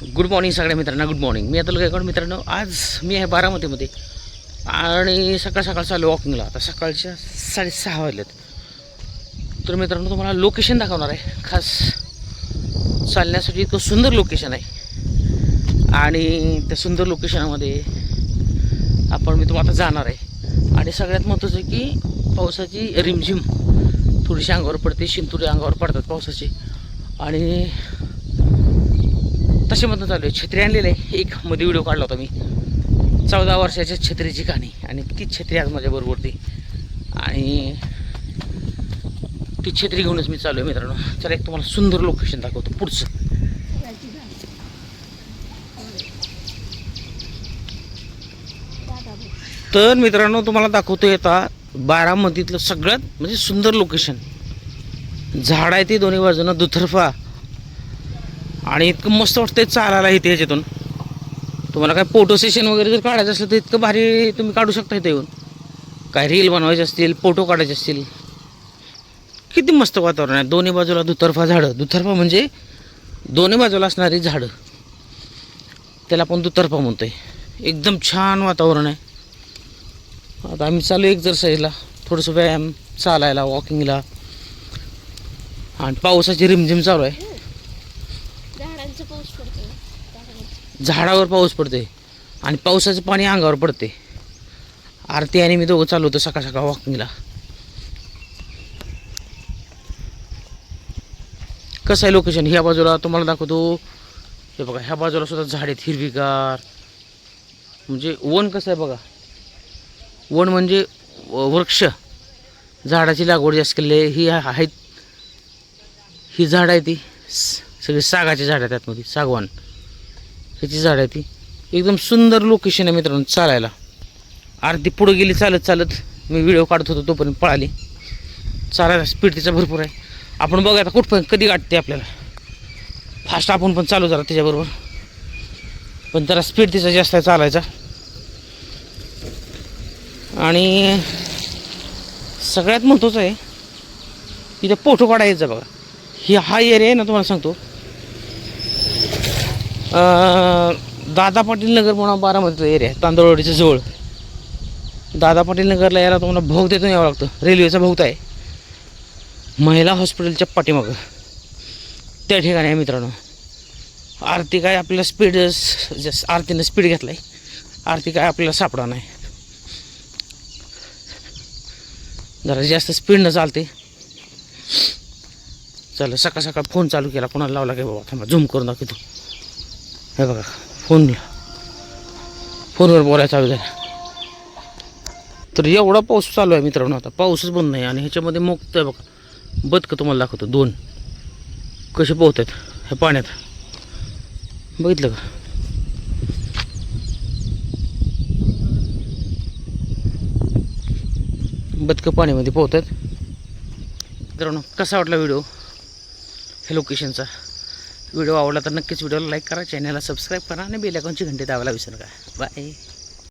Good morning सगळ्या मित्रांना good morning मी आता गायकवाड मित्रांनो? आज मी आहे बारामतीमध्ये. आणि सकाळ सकाळ चालू वॉकिंगला आता सकाळच्या साडेसहा वाजलेत. तर मित्रांनो तुम्हाला लोकेशन दाखवणार आहे. खास चालण्यासाठी इतकं सुंदर लोकेशन आहे. आणि त्या सुंदर लोकेशनामध्ये आपण मी तुम्हाला आता जाणार आहे. आणि सगळ्यात महत्त्वाचं आहे की पावसाची रिमझिम थोडीशी अंगावर पडते शिंतुरी अंगावर पडतात पावसाची. आणि तसे मधनं चालू आहे. छत्री आणलेलं आहे. एक मध्ये व्हिडिओ काढला होता मी. चौदा वर्षाच्या छत्रीची कहाणी. आणि ती छत्री आज माझ्याबरोबर होती. आणि ती छत्री घेऊनच मी चालू आहे मित्रांनो. चला एक तुम्हाला सुंदर लोकेशन दाखवतो पुढचं. तर मित्रांनो तुम्हाला दाखवतो येता बारामतीतलं सगळ्यात म्हणजे सुंदर लोकेशन झाड आहे ते दोन्ही बाजूनं. दुतर्फा आणि इतकं मस्त वाटतंय चालायला इथे ह्याच्यातून. तुम्हाला काय फोटो सेशन वगैरे जर काढायचं असलं तर इतकं भारी तुम्ही काढू शकता इथे येऊन. काय रील बनवायचे असतील फोटो काढायचे असतील. किती मस्त वातावरण आहे. दोन्ही बाजूला दुतर्फा झाडं. दुतर्फा म्हणजे दोन्ही बाजूला असणारी झाडं. त्याला आपण दुतर्फा म्हणतो आहे एकदम छान वातावरण आहे. आता आम्ही चालू एक्झरसाईजला थोडंसं व्यायाम चालायला वॉकिंगला आणि पावसाची रिमझिम चालू आहे झाडांचा पाऊस पडतो झाडांचा. झाडावर पाऊस पडते आणि पावसाचं पाणी अंगावर पडते आरती आणि मी दोघं चालू होतो सकाळ सकाळ वॉकिंगला कसं आहे लोकेशन ह्या बाजूला तुम्हाला दाखवतो. हे बघा ह्या बाजूला सुद्धा झाड आहेत हिरवीगार. म्हणजे वन कसं आहे बघा? वन म्हणजे व- वृक्ष. झाडाची लागवड जास्त केले ही आहेत ही झाड आहे ती. सगळी सागाची झाड आहेत त्यातमध्ये सागवान. ह्याची झाड आहे ती. एकदम सुंदर लोकेशन आहे मित्रांनो चालायला. आरती पुढं गेली चालत चालत. मी व्हिडिओ काढत होतो तोपर्यंत पळाली. चालायला स्पीड तिचा भरपूर आहे. आपण बघा आता कुठपर्यंत कधी गाठते आपल्याला. फास्ट आपण पण चालू जरा त्याच्याबरोबर. पण जरा स्पीड तिचा जास्त आहे चालायचा. आणि सगळ्यात महत्त्वाचं आहे इथं फोटो काढायचा बघा. ही हा एरिया आहे ना तुम्हाला सांगतो. दादा पाटील नगर म्हणून बारामतीचा एरिया आहे तांदळवाडीच्या जवळ. दादा पाटील नगरला यायला तुम्हाला भोग देतो यावं लागतं. रेल्वेचा भोगता आहे. महिला हॉस्पिटलच्या पाठीमागं. त्या ठिकाणी आहे मित्रांनो. आरती काय आपल्याला स्पीड जस आरतीनं स्पीड घेतला आहे आरती काय आपल्याला सापडा नाही. जरा जास्त स्पीडनं चालते. चला सकाळ सकाळ फोन चालू केला. कोणाला लावला की बाबा? थांबा झूम करून दाखवतो. हे बघा फोन फोनवर बोलायला चालू तर एवढा पाऊस चालू आहे मित्रांनो आता. पाऊसच बंद नाही आणि ह्याच्यामध्ये मुक्त आहे बघा. बदकं तुम्हाला दाखवतो. दोन. कसे पोहत आहेत ह्या पाण्यात. बघितलं का? बदकं पाण्यामध्ये पोहत आहेत मित्रांनो कसा वाटला व्हिडिओ? हे लोकेशनचा. व्हिडिओ आवडला तर नक्कीच व्हिडिओला लाईक करा चॅनलला सबस्क्राईब करा आणि बेलायकॉनची घंटी दाबायला विसरू नका. बाय.